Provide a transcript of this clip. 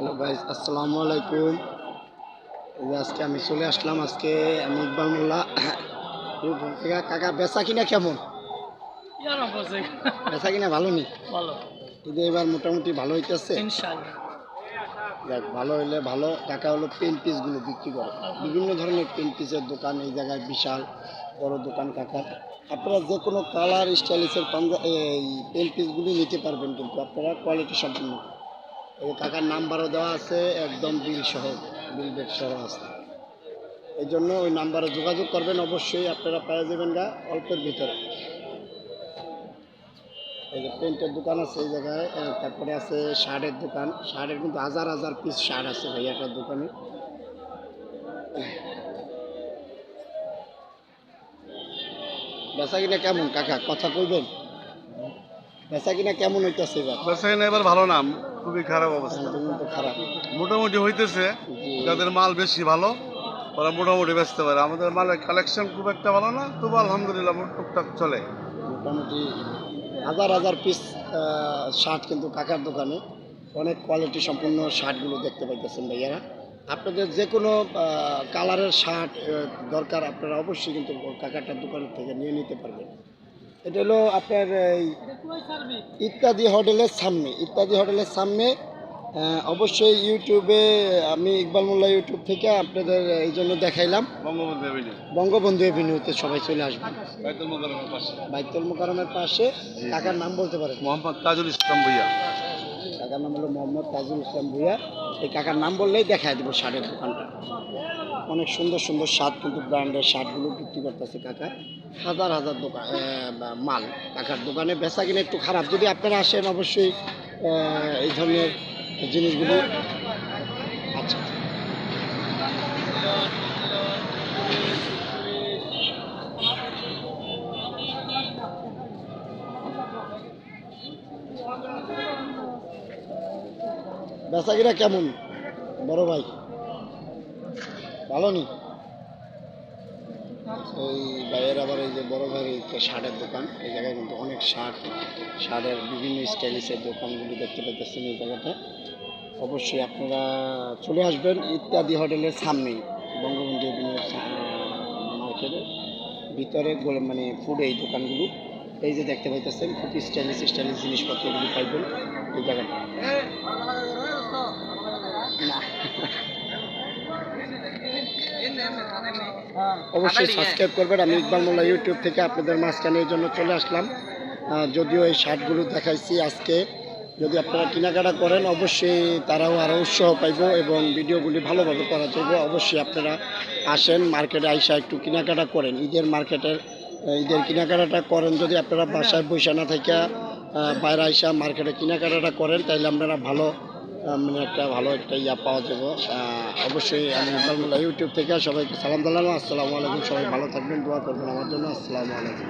Hello ভাই আসসালামু আলাইকুম। এই আজকে আমি চলে আসলাম আজকে আমি ইকবাল মোল্লা। কাকা বেচা কিনা কেমন? বেচা কিনা ভালো নি? ভালো। এবার মোটামুটি ভালো হইতেছে। যাক ভালো হইলে ভালো। কাকা হলো পেন পিসগুলো বিক্রি করে। বিভিন্ন ধরনের পেন পিসের দোকান এই জায়গায় বিশাল বড় দোকান কাকা আপনারা যে কোনো কালার স্টাইলিশের পাঞ্জা এই পেন পিসগুলি নিতে পারবেন কিন্তু আপনারা কোয়ালিটি সম্পূর্ণ এই কাকার নাম্বারও দেওয়া আছে, একদম বিল সহ, বিল বেড সহ আছে। এই জন্য ওই নাম্বারে যোগাযোগ করবেন, অবশ্যই আপনারা পেয়ে যাবেন গা, অল্পের ভিতরে। এই যে পেন্টের দোকান আছে এই জায়গায় তারপরে আছে শার্টের দোকান। শার্টের কিন্তু হাজার হাজার পিস শার্ট আছে ভাইয়াটার দোকানে। বেচা কিনা কেমন, কাকা? কথা কইবেন? বেচা কিনা কেমন হইতেছে এবার? ব্যবসায়ী এবার ভালো না খুবই খারাপ অবস্থা। তো খারাপ। মোটামুটি হইতেছে। যাদের মাল বেশি ভালো ওরা মোটামুটি বেচতে পারে। আমাদের মালের কালেকশন খুব একটা ভালো না তবু আলহামদুলিল্লাহ টুকটাক চলে। মোটামুটি হাজার হাজার পিস শার্ট কিন্তু কাকার দোকানে। অনেক কোয়ালিটি সম্পূর্ণ শার্টগুলো দেখতে পাইতেছেন ভাইয়ারা। আপনাদের যে কোনো কালারের শার্ট দরকার আপনারা অবশ্যই কিন্তু কাকাটার দোকান থেকে নিয়ে নিতে পারবেন। এটা হলো আপনার এই ইত্যাদি হোটেলের সামনে ইত্যাদি হোটেলের সামনে অবশ্যই ইউটিউবে আমি ইকবাল মোল্লা ইউটিউব থেকে আপনাদের এই জন্য দেখাইলাম। বঙ্গবন্ধু এভিনিউ বঙ্গবন্ধু এভিনিউতে সবাই চলে আসবেন বাইতুল পাশে। মোকারমের পাশে টাকার নাম বলতে পারেন। মোহাম্মদ তাজুল ইসলাম ভুইয়া। কাকার নাম হলো মোহাম্মদ তাজুল ইসলাম ভুইয়া। এই কাকার নাম বললেই দেখায় দেবো শার্টের দোকানটা। অনেক সুন্দর সুন্দর শার্ট কিন্তু ব্র্যান্ডের শার্টগুলো বিক্রি করতেছে কাকা। হাজার হাজার দোকান মাল কাকার দোকানে। বেচা কিনা একটু খারাপ। যদি আপনারা আসেন অবশ্যই এই ধরনের জিনিসগুলো। আচ্ছা। বেচা কেমন? বড় ভাই। ভালো নি এই ভাইয়ের আবার এই যে বড় ভাইয়ের শার্টের দোকান, এই জায়গায় কিন্তু অনেক শার্ট, শার্টের বিভিন্ন স্টাইলিশের দোকানগুলি দেখতে পাইতেছেন এই জায়গাটা অবশ্যই আপনারা চলে আসবেন ইত্যাদি হোটেলের সামনেই, বঙ্গবন্ধু মার্কেটের ভিতরে মানে ফুড এই দোকানগুলো। এই যে দেখতে পাইতেছেন, খুব স্টাইলিশ স্টাইলিশ জিনিসপত্রগুলি পাইবেন এই জায়গাটা না অবশ্যই সাবস্ক্রাইব করবেন। আমি ইকবাল মোল্লা ইউটিউব থেকে আপনাদের মাঝখানে এই জন্য চলে আসলাম। যদিও এই শার্টগুলো দেখাইছি আজকে। যদি আপনারা কেনাকাটা করেন অবশ্যই তারাও আরও উৎসাহ পাইব এবং ভিডিওগুলি ভালোভাবে করা যাবে অবশ্যই আপনারা আসেন মার্কেটে আইসা একটু কেনাকাটা করেন। ঈদের মার্কেটের ঈদের কেনাকাটাটা করেন। যদি আপনারা বাসায় বৈশা না থেকে বাইরে আইসা মার্কেটে কেনাকাটাটা করেন তাহলে আপনারা ভালো মানে একটা ভালো একটা ইয়া পাওয়া যাবে। অবশ্যই আমি আলহামদুলিল্লাহ ইউটিউব থেকে সবাইকে সালাম দিলাম আসসালামু আলাইকুম। সবাই ভালো থাকবেন, দোয়া করবেন। আমার জন্য আসসালামু আলাইকুম।